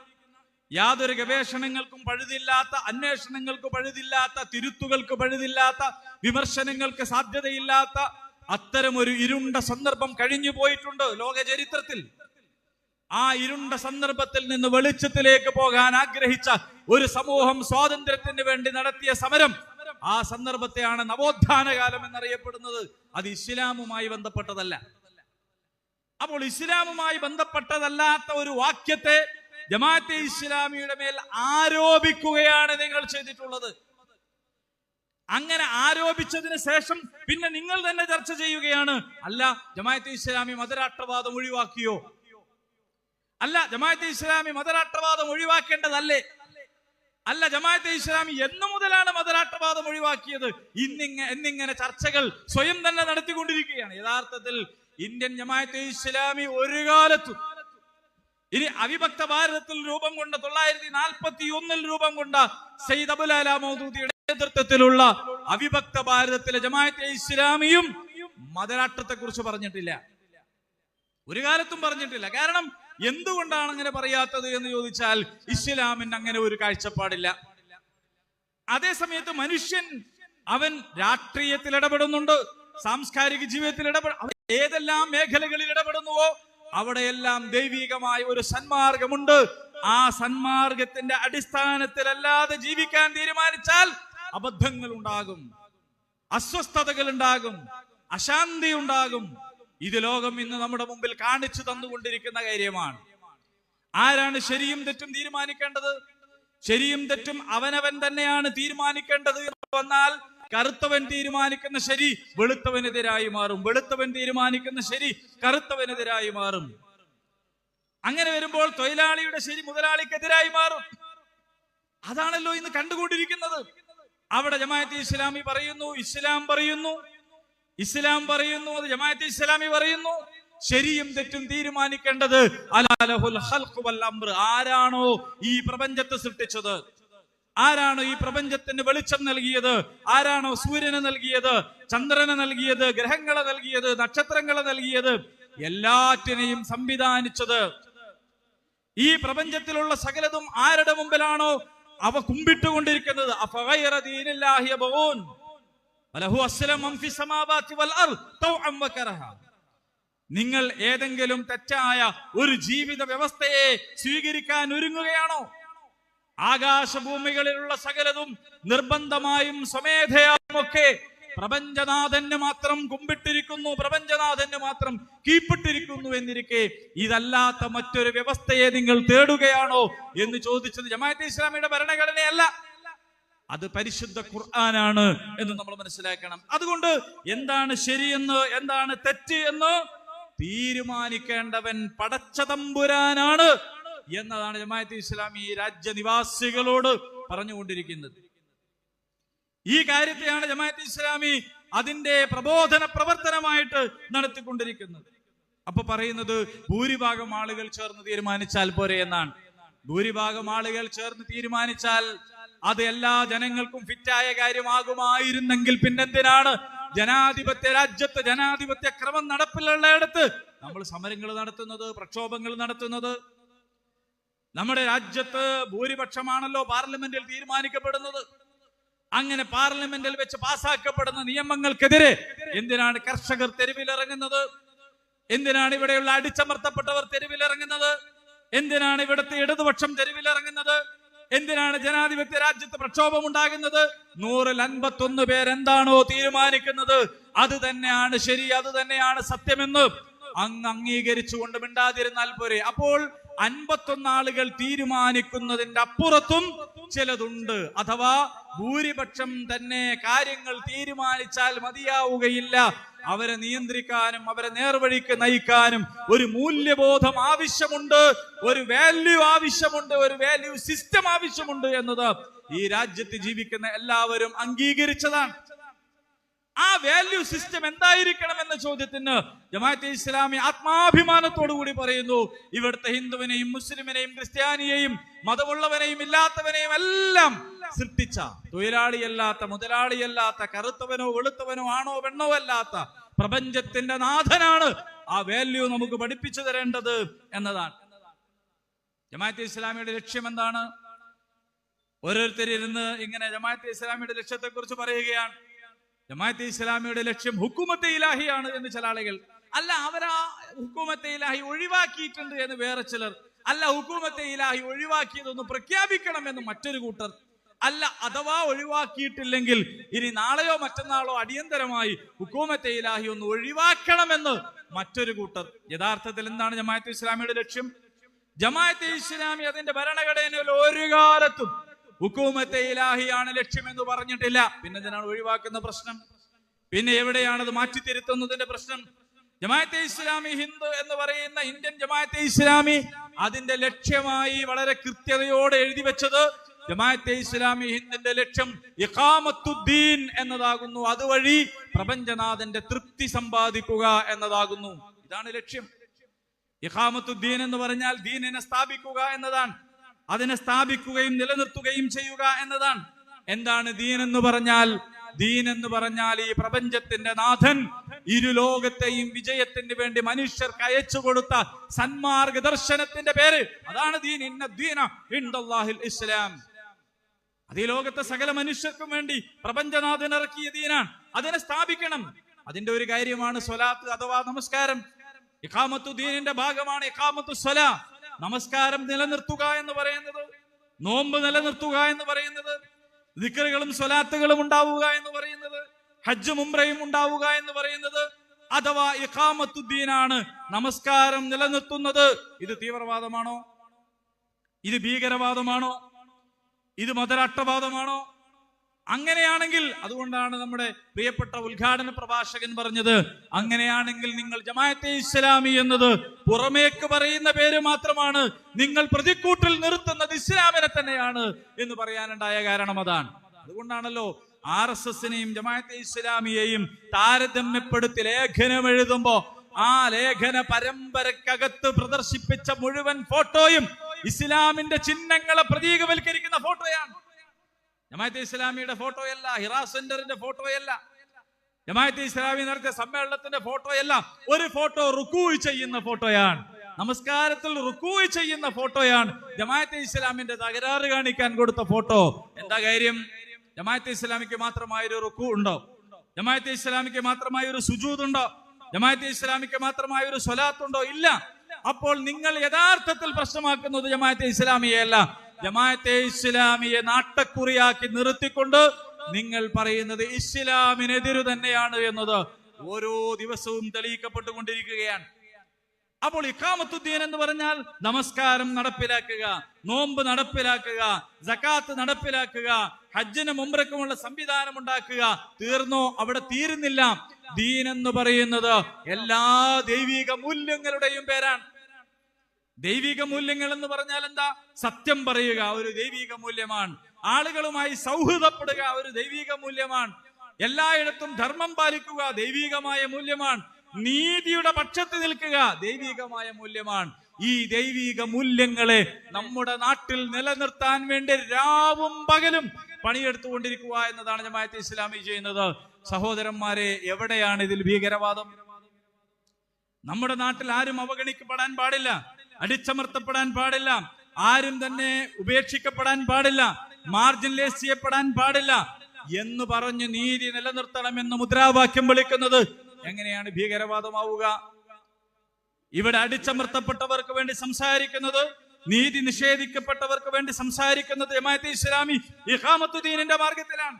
യാതൊരു ഗവേഷണങ്ങൾക്കും പഴുതില്ലാത്ത അന്വേഷണങ്ങൾക്ക് പഴുതില്ലാത്ത തിരുത്തുകൾക്ക് പഴുതില്ലാത്ത വിമർശനങ്ങൾക്ക് സാധ്യതയില്ലാത്ത അത്തരം ഒരു ഇരുണ്ട സന്ദർഭം കഴിഞ്ഞു പോയിട്ടുണ്ട് ലോക ചരിത്രത്തിൽ ആ ഇരുണ്ട സന്ദർഭത്തിൽ നിന്ന് വെളിച്ചത്തിലേക്ക് പോകാൻ ആഗ്രഹിച്ച ഒരു സമൂഹം സ്വാതന്ത്ര്യത്തിന് വേണ്ടി നടത്തിയ സമരം ആ സന്ദർഭത്തെയാണ് നവോത്ഥാന കാലം എന്നറിയപ്പെടുന്നത്. അത് ഇസ്ലാമുമായി ബന്ധപ്പെട്ടതല്ല. അപ്പോൾ ഇസ്ലാമുമായി ബന്ധപ്പെട്ടതല്ലാത്ത ഒരു വാക്യത്തെ ജമാഅത്തെ ഇസ്ലാമിയുടെ മേൽ ആരോപിക്കുകയാണ് നിങ്ങൾ ചെയ്തിട്ടുള്ളത്. അങ്ങനെ ആരോപിച്ചതിന് ശേഷം പിന്നെ നിങ്ങൾ തന്നെ ചർച്ച ചെയ്യുകയാണ് അല്ല ജമാഅത്തെ ഇസ്ലാമി മതരാഷ്ട്രവാദം ഒഴിവാക്കിയോ? അല്ല ജമാഅത്തെ ഇസ്ലാമി മതരാഷ്ട്രവാദം ഒഴിവാക്കേണ്ടതല്ലേ? അല്ല ജമാഅത്തെ ഇസ്ലാമി എന്നു മുതലാണ് മതരാഷ്ട്രവാദം ഒഴിവാക്കിയത്. ഇന്നിങ്ങ എന്നിങ്ങനെ ചർച്ചകൾ സ്വയം തന്നെ നടത്തിക്കൊണ്ടിരിക്കുകയാണ്. യഥാർത്ഥത്തിൽ ഇന്ത്യൻ ജമാഅത്തെ ഇസ്ലാമി ഒരു കാലത്തും ഇനി അവിഭക്ത ഭാരതത്തിൽ രൂപം കൊണ്ട തൊള്ളായിരത്തി നാൽപ്പത്തി ഒന്നിൽ രൂപം കൊണ്ട സയ്യിദ് അബുലാല മൗദൂദിയുടെ നേതൃത്വത്തിലുള്ള അവിഭക്ത ഭാരതത്തിലെ ജമാഅത്തെ ഇസ്ലാമിയും മതരാഷ്ട്രത്തെ കുറിച്ച് പറഞ്ഞിട്ടില്ല. ഒരു കാലത്തും പറഞ്ഞിട്ടില്ല. കാരണം എന്തുകൊണ്ടാണ് അങ്ങനെ പറയാത്തത് എന്ന് ചോദിച്ചാൽ ഇസ്ലാമിന് അങ്ങനെ ഒരു കാഴ്ചപ്പാടില്ല. അതേ സമയത്ത് മനുഷ്യൻ അവൻ രാഷ്ട്രീയത്തിൽ ഇടപെടുന്നുണ്ട് സാംസ്കാരിക ജീവിതത്തിൽ ഇടപെട ഏതെല്ലാം മേഖലകളിൽ ഇടപെടുന്നുവോ അവിടെയെല്ലാം ദൈവികമായ ഒരു സന്മാർഗമുണ്ട്. ആ സന്മാർഗത്തിന്റെ അടിസ്ഥാനത്തിലല്ലാതെ ജീവിക്കാൻ തീരുമാനിച്ചാൽ അബദ്ധങ്ങൾ ഉണ്ടാകും അസ്വസ്ഥതകൾ ഉണ്ടാകും അശാന്തി ഉണ്ടാകും ഇത് ലോകം ഇന്ന് നമ്മുടെ മുമ്പിൽ കാണിച്ചു തന്നുകൊണ്ടിരിക്കുന്ന കാര്യമാണ്. ആരാണ് ശരിയും തെറ്റും തീരുമാനിക്കേണ്ടത്? ശരിയും തെറ്റും അവനവൻ തന്നെയാണ് തീരുമാനിക്കേണ്ടത് വന്നാൽ കറുത്തവൻ തീരുമാനിക്കുന്ന ശരി വെളുത്തവനെതിരായി മാറും. വെളുത്തവൻ തീരുമാനിക്കുന്ന ശരി കറുത്തവനെതിരായി മാറും. അങ്ങനെ വരുമ്പോൾ തൊഴിലാളിയുടെ ശരി മുതലാളിക്കെതിരായി മാറും. അതാണല്ലോ ഇന്ന് കണ്ടുകൊണ്ടിരിക്കുന്നത്. അവിടെ ജമാഅത്തെ ഇസ്ലാമി പറയുന്നു ഇസ്ലാം പറയുന്നു ഇസ്ലാം പറയുന്നു അത് ജമാഅത്തെ ഇസ്ലാമി പറയുന്നു. ശരിയും തെറ്റും തീരുമാനിക്കേണ്ടത് അലാലഹുൽ ഖൽഖ് വൽ അംർ ആരാണോ ഈ പ്രപഞ്ചത്തെ സൃഷ്ടിച്ചത്? ആരാണോ ഈ പ്രപഞ്ചത്തിന് വെളിച്ചം നൽകിയത്? ആരാണോ സൂര്യനെ നൽകിയത്? ചന്ദ്രനെ നൽകിയത്? ഗ്രഹങ്ങളെ നൽകിയത്? നക്ഷത്രങ്ങളെ നൽകിയത്? എല്ലാറ്റിനെയും സംവിധാനിച്ചത്. ഈ പ്രപഞ്ചത്തിലുള്ള സകലതും ആരുടെ മുമ്പിലാണോ അവ കുമ്പിട്ടുകൊണ്ടിരിക്കുന്നത്? നിങ്ങൾ ഏതെങ്കിലും തെറ്റായ ഒരു ജീവിത വ്യവസ്ഥയെ സ്വീകരിക്കാൻ ഒരുങ്ങുകയാണോ? ആകാശഭൂമികളിലുള്ള സകലതും നിർബന്ധമായും സ്വമേധയായും ഒക്കെ പ്രപഞ്ചനാഥന് മാത്രം കുമ്പിട്ടിരിക്കുന്നു പ്രപഞ്ചനാഥന് മാത്രം കീപ്പിട്ടിരിക്കുന്നു എന്നിരിക്കെ ഇതല്ലാത്ത മറ്റൊരു വ്യവസ്ഥയെ നിങ്ങൾ തേടുകയാണോ എന്ന് ചോദിച്ചത് ജമാഅത്തെ ഇസ്ലാമിയുടെ ഭരണഘടനയല്ല. അത് പരിശുദ്ധ ഖുർആനാണ് എന്ന് നമ്മൾ മനസ്സിലാക്കണം. അതുകൊണ്ട് എന്താണ് ശരിയെന്ന് എന്താണ് തെറ്റ് എന്ന് തീരുമാനിക്കേണ്ടവൻ പടച്ചതമ്പുരാനാണ് എന്നതാണ് ജമാഅത്തെ ഇസ്ലാമി രാജ്യനിവാസികളോട് പറഞ്ഞുകൊണ്ടിരിക്കുന്നത്. ഈ കാര്യത്തെയാണ് ജമാഅത്ത് ഇസ്ലാമി അതിന്റെ പ്രബോധന പ്രവർത്തനമായിട്ട് നടത്തിക്കൊണ്ടിരിക്കുന്നത്. അപ്പൊ പറയുന്നത് ഭൂരിഭാഗം ആളുകൾ ചേർന്ന് തീരുമാനിച്ചാൽ പോരെ എന്നാണ്. ഭൂരിഭാഗം ആളുകൾ ചേർന്ന് തീരുമാനിച്ചാൽ അത് എല്ലാ ജനങ്ങൾക്കും ഫിറ്റായ കാര്യമാകുമായിരുന്നെങ്കിൽ പിന്നെന്തിനാണ് ജനാധിപത്യ രാജ്യത്ത് ജനാധിപത്യ ക്രമം നടപ്പിലുള്ളയിടത്ത് നമ്മൾ സമരങ്ങൾ നടത്തുന്നത് പ്രക്ഷോഭങ്ങൾ നടത്തുന്നത്? നമ്മുടെ രാജ്യത്ത് ഭൂരിപക്ഷമാണല്ലോ പാർലമെന്റിൽ തീരുമാനിക്കപ്പെടുന്നത്. അങ്ങനെ പാർലമെന്റിൽ വെച്ച് പാസാക്കപ്പെടുന്ന നിയമങ്ങൾക്കെതിരെ എന്തിനാണ് കർഷകർ തെരുവിലിറങ്ങുന്നത്? എന്തിനാണ് ഇവിടെയുള്ള അടിച്ചമർത്തപ്പെട്ടവർ തെരുവിലിറങ്ങുന്നത്? എന്തിനാണ് ഇവിടുത്തെ ഇടതുപക്ഷം തെരുവിലിറങ്ങുന്നത്? എന്തിനാണ് ജനാധിപത്യ രാജ്യത്ത് പ്രക്ഷോഭം ഉണ്ടാകുന്നത്? നൂറിൽ അൻപത്തൊന്ന് പേരെന്താണോ തീരുമാനിക്കുന്നത്? അത് തന്നെയാണ് ശരി അത് തന്നെയാണ് സത്യമെന്ന് അങ്ങ് അംഗീകരിച്ചുകൊണ്ട് മിണ്ടാതിരുന്നാൽ പോരെ. അപ്പോൾ അൻപത്തൊന്ന് ആളുകൾ തീരുമാനിക്കുന്നതിന്റെ അപ്പുറത്തും ചിലതുണ്ട്. അഥവാ ഭൂരിപക്ഷം തന്നെ കാര്യങ്ങൾ തീരുമാനിച്ചാൽ മതിയാവുകയില്ല. അവരെ നിയന്ത്രിക്കാനും അവരെ നേർവഴിക്ക് നയിക്കാനും ഒരു മൂല്യബോധം ആവശ്യമുണ്ട് ഒരു വാല്യൂ ആവശ്യമുണ്ട് ഒരു വാല്യൂ സിസ്റ്റം ആവശ്യമുണ്ട് എന്നത് ഈ രാജ്യത്ത് ജീവിക്കുന്ന എല്ലാവരും അംഗീകരിച്ചതാണ്. ആ വാല്യൂ സിസ്റ്റം എന്തായിരിക്കണം എന്ന ചോദ്യത്തിന് ജമാഅത്തെ ഇസ്ലാമി ആത്മാഭിമാനത്തോടു കൂടി പറയുന്നു. ഇവിടുത്തെ ഹിന്ദുവിനെയും മുസ്ലിമിനെയും ക്രിസ്ത്യാനിയെയും മതമുള്ളവനെയും ഇല്ലാത്തവനെയും എല്ലാം സൃഷ്ടിച്ച തൊഴിലാളിയല്ലാത്ത മുതലാളിയല്ലാത്ത കറുത്തവനോ വെളുത്തവനോ ആണോ പെണ്ണോ അല്ലാത്ത പ്രപഞ്ചത്തിന്റെ നാഥനാണ് ആ വാല്യൂ നമുക്ക് പഠിപ്പിച്ചു തരേണ്ടത് എന്നതാണ്. ജമാഅത്തെ ഇസ്ലാമിയുടെ ലക്ഷ്യം എന്താണ്? ഓരോരുത്തരിരുന്ന് ഇങ്ങനെ ജമാഅത്തെ ഇസ്ലാമിയുടെ ലക്ഷ്യത്തെ കുറിച്ച് പറയുകയാണ്. ജമാഅത്തെ ഇസ്ലാമിയുടെ ലക്ഷ്യം ഹുക്കുമത്തെ ഇലാഹിയാണ് എന്ന് ചില ആളുകൾ അല്ല അവരാ ഹുക്കുമത്തെ ഇലാഹി ഒഴിവാക്കിയിട്ടുണ്ട് എന്ന് വേറെ ചിലർ അല്ല ഹുക്കുമത്തെ ഇലാഹി ഒഴിവാക്കിയതൊന്ന് പ്രഖ്യാപിക്കണം എന്ന് മറ്റൊരു കൂട്ടർ അല്ല അഥവാ ഒഴിവാക്കിയിട്ടില്ലെങ്കിൽ ഇനി നാളെയോ മറ്റന്നാളോ അടിയന്തരമായി ഹുക്കൂമത്തെ ഇലാഹി ഒന്ന് ഒഴിവാക്കണമെന്ന് മറ്റൊരു കൂട്ടർ. യഥാർത്ഥത്തിൽ എന്താണ് ജമാഅത്തെ ഇസ്ലാമിയുടെ ലക്ഷ്യം? ജമാഅത്തെ ഇസ്ലാമി അതിന്റെ ഭരണഘടനയിൽ ഒരു കാലത്തും ഹുക്കൂമത്തെ ഇലാഹിയാണ് ലക്ഷ്യമെന്ന് പറഞ്ഞിട്ടില്ല. പിന്നെ ഇതിനാണ് ഒഴിവാക്കുന്ന പ്രശ്നം? പിന്നെ എവിടെയാണ് അത് മാറ്റിത്തിരുത്തുന്നതിന്റെ പ്രശ്നം? ജമാഅത്തെ ഇസ്ലാമി ഹിന്ദു എന്ന് പറയുന്ന ഇന്ത്യൻ ജമാഅത്തെ ഇസ്ലാമി അതിന്റെ ലക്ഷ്യമായി വളരെ കൃത്യതയോടെ എഴുതി വെച്ചത് ജമാഅത്തെ ഇസ്ലാമി ഹിന്ദിന്റെ ലക്ഷ്യം ഇഖാമത്തുദ്ദീൻ എന്നതാകുന്നു. അതുവഴി പ്രപഞ്ചനാഥന്റെ തൃപ്തി സമ്പാദിക്കുക എന്നതാകുന്നു. ഇതാണ് ലക്ഷ്യം. ഇഖാമത്തുദ്ദീൻ എന്ന് പറഞ്ഞാൽ ദീനിനെ സ്ഥാപിക്കുക എന്നതാണ്. അതിനെ സ്ഥാപിക്കുകയും നിലനിർത്തുകയും ചെയ്യുക എന്നതാണ്. എന്താണ് ദീൻ എന്ന് പറഞ്ഞാൽ? ദീൻ എന്ന് പറഞ്ഞാൽ ഈ പ്രപഞ്ചത്തിന്റെ നാഥൻ ഇരു ലോകത്തെയും വിജയത്തിന് വേണ്ടി മനുഷ്യർക്ക് അയച്ചു കൊടുത്ത സന്മാർഗ ദർശനത്തിന്റെ പേര്. അതാണ് ദീൻ. ഇന്ന ദീന ഇൻദല്ലാഹിൽ ഇസ്ലാം. അത് ഈ ലോകത്തെ സകല മനുഷ്യർക്കും വേണ്ടി പ്രപഞ്ചനാഥൻ ഇറക്കിയ ദീനാണ്. അതിനെ സ്ഥാപിക്കണം. അതിന്റെ ഒരു കാര്യമാണ് സ്വലാത്ത് അഥവാ നമസ്കാരം. ഇഖാമത്തു ദീനിന്റെ ഭാഗമാണ് ഇഖാമത്തു സ്വല. നമസ്കാരം നിലനിർത്തുക എന്ന് പറയുന്നത് നോമ്പ് നിലനിർത്തുക എന്ന് പറയുന്നത് ദിക്കറുകളും സ്വലാത്തുകളും ഉണ്ടാവുക എന്ന് പറയുന്നത് ഹജ്ജ് മുംറയും ഉണ്ടാവുക എന്ന് പറയുന്നത് അഥവാ ഇഖാമത്തുദ്ദീനാണ് നമസ്കാരം നിലനിർത്തുന്നത്. ഇത് തീവ്രവാദമാണോ? ഇത് ഭീകരവാദമാണോ? ഇത് മതരാഷ്ട്രവാദമാണോ? അങ്ങനെയാണെങ്കിൽ അതുകൊണ്ടാണ് നമ്മുടെ പ്രിയപ്പെട്ട ഉദ്ഘാടന പ്രഭാഷകൻ പറഞ്ഞത് അങ്ങനെയാണെങ്കിൽ നിങ്ങൾ ജമാഅത്തെ ഇസ്ലാമി എന്നത് പുറമേക്ക് പറയുന്ന പേര് മാത്രമാണ് നിങ്ങൾ പ്രതിക്കൂട്ടിൽ നിർത്തുന്നത് ഇസ്ലാമിനെ തന്നെയാണ് എന്ന് പറയാനുണ്ടായ കാരണം അതാണ്. അതുകൊണ്ടാണല്ലോ ആർ എസ് എസിനെയും ജമാഅത്തെ ഇസ്ലാമിയെയും താരതമ്യപ്പെടുത്തി ലേഖനം എഴുതുമ്പോ ആ ലേഖന പരമ്പരക്കകത്ത് പ്രദർശിപ്പിച്ച മുഴുവൻ ഫോട്ടോയും ഇസ്ലാമിന്റെ ചിഹ്നങ്ങളെ പ്രതീകവൽക്കരിക്കുന്ന ഫോട്ടോയാണ്. ജമാഅത്തെ ഇസ്ലാമിയുടെ ഫോട്ടോയല്ല ഹിറാ സെന്ററിന്റെ ഫോട്ടോയല്ല. ജമാഅത്തെ ഇസ്ലാമി നടത്തിയ സമ്മേളനത്തിന്റെ ഫോട്ടോയല്ല ഒരു ഫോട്ടോ റുക്കൂ ചെയ്യുന്ന ഫോട്ടോയാണ്. നമസ്കാരത്തിൽ റുക്കൂ ചെയ്യുന്ന ഫോട്ടോയാണ്. ജമാഅത്തെ ഇസ്ലാമിന്റെ തകരാറ് കാണിക്കാൻ കൊടുത്ത ഫോട്ടോ. എന്താ കാര്യം? ജമാഅത്തെ ഇസ്ലാമിക്ക് മാത്രമായ ഒരു റുക്കു ഉണ്ടോ? ജമാഅത്തെ ഇസ്ലാമിക്ക് മാത്രമായ ഒരു സുജൂദ് ഉണ്ടോ? ജമാഅത്തെ ഇസ്ലാമിക്ക് മാത്രമായ ഒരു സ്വലാത്ത് ഉണ്ടോ? ഇല്ല. അപ്പോൾ നിങ്ങൾ യഥാർത്ഥത്തിൽ പ്രശ്നമാക്കുന്നത് ജമാഅത്തെ ഇസ്ലാമിയല്ല ജമാഅത്തെ ഇസ്ലാമിയെ നാട്ടക്കുറിയാക്കി നിർത്തിക്കൊണ്ട് നിങ്ങൾ പറയുന്നത് ഇസ്ലാമിനെതിരു തന്നെയാണ് എന്നത് ഓരോ ദിവസവും തെളിയിക്കപ്പെട്ടുകൊണ്ടിരിക്കുകയാണ്. അപ്പോൾ ഇഖാമത്തുദ്ദീൻ എന്ന് പറഞ്ഞാൽ നമസ്കാരം നടപ്പിലാക്കുക നോമ്പ് നടപ്പിലാക്കുക ജക്കാത്ത് നടപ്പിലാക്കുക ഹജ്ജിന് മുമ്പരക്കുമുള്ള സംവിധാനം ഉണ്ടാക്കുക. തീർന്നോ? അവിടെ തീരുന്നില്ല. ദീൻ എന്ന് പറയുന്നത് എല്ലാ ദൈവിക മൂല്യങ്ങളുടെയും പേരാണ്. ദൈവിക മൂല്യങ്ങൾ എന്ന് പറഞ്ഞാൽ എന്താ? സത്യം പറയുക ഒരു ദൈവിക മൂല്യമാണ് ആളുകളുമായി സൗഹൃദപ്പെടുക ഒരു ദൈവിക മൂല്യമാണ് എല്ലായിടത്തും ധർമ്മം പാലിക്കുക ദൈവികമായ മൂല്യമാണ്. നീതിയുടെ പക്ഷത്ത് നിൽക്കുക ദൈവികമായ മൂല്യമാണ്. ഈ ദൈവിക മൂല്യങ്ങളെ നമ്മുടെ നാട്ടിൽ നിലനിർത്താൻ വേണ്ടി രാവും പകലും പണിയെടുത്തുകൊണ്ടിരിക്കുക എന്നതാണ് ജമാഅത്ത് ഇസ്ലാമി ചെയ്യുന്നത്. സഹോദരന്മാരെ എവിടെയാണ് ഇതിൽ ഭീകരവാദം? നമ്മുടെ നാട്ടിൽ ആരും അവഗണിക്കപ്പെടാൻ പാടില്ല. അടിച്ചമർത്തപ്പെടാൻ പാടില്ല. ആരും തന്നെ ഉപേക്ഷിക്കപ്പെടാൻ പാടില്ല. മാർജിനലൈസ് ചെയ്യപ്പെടാൻ പാടില്ല. എന്ന് പറഞ്ഞ് നീതി നിലനിർത്തണം എന്ന് മുദ്രാവാക്യം വിളിക്കുന്നത് എങ്ങനെയാണ് ഭീകരവാദമാവുക? ഇവിടെ അടിച്ചമർത്തപ്പെട്ടവർക്ക് വേണ്ടി സംസാരിക്കുന്നത് നീതി നിഷേധിക്കപ്പെട്ടവർക്ക് വേണ്ടി സംസാരിക്കുന്നത് ജമാഅത്തെ ഇസ്ലാമി ഇഹാമത്തുദ്ദീനിന്റെ മാർഗത്തിലാണ്.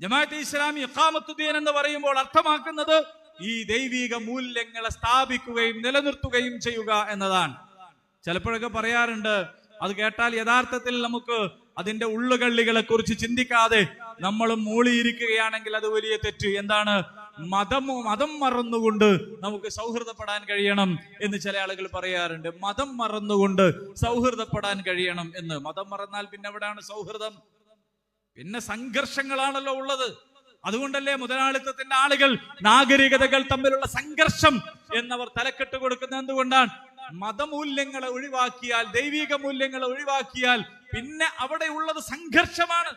ജമാഅത്തെ ഇസ്ലാമി ഇഹാമത്തുദ്ദീൻ എന്ന് പറയുമ്പോൾ അർത്ഥമാക്കുന്നത് ഈ ദൈവിക മൂല്യങ്ങളെ സ്ഥാപിക്കുകയും നിലനിർത്തുകയും ചെയ്യുക എന്നതാണ്. ചിലപ്പോഴൊക്കെ പറയാറുണ്ട് അത് കേട്ടാൽ യഥാർത്ഥത്തിൽ നമുക്ക് അതിന്റെ ഉള്ളുകള്ളികളെ കുറിച്ച് ചിന്തിക്കാതെ നമ്മൾ മൂളിയിരിക്കുകയാണെങ്കിൽ അത് വലിയ തെറ്റ്. എന്താണ്? മതം മതം മറന്നുകൊണ്ട് നമുക്ക് സൗഹൃദപ്പെടാൻ കഴിയണം എന്ന് ചില ആളുകൾ പറയാറുണ്ട്. മതം മറന്നുകൊണ്ട് സൗഹൃദപ്പെടാൻ കഴിയണം എന്ന്. മതം മറന്നാൽ പിന്നെ എവിടെയാണ് സൗഹൃദം? പിന്നെ സംഘർഷങ്ങളാണല്ലോ ഉള്ളത്. അതുകൊണ്ടല്ലേ മുതലാളിത്തത്തിന്റെ ആളുകൾ നാഗരികതകൾ തമ്മിലുള്ള സംഘർഷം എന്നവർ തലക്കെട്ട് കൊടുക്കുന്നത് എന്തുകൊണ്ടാണ്? മതമൂല്യങ്ങളെ ഒഴിവാക്കിയാൽ ദൈവിക മൂല്യങ്ങളെ ഒഴിവാക്കിയാൽ പിന്നെ അവിടെ ഉള്ളത് സംഘർഷമാണ്.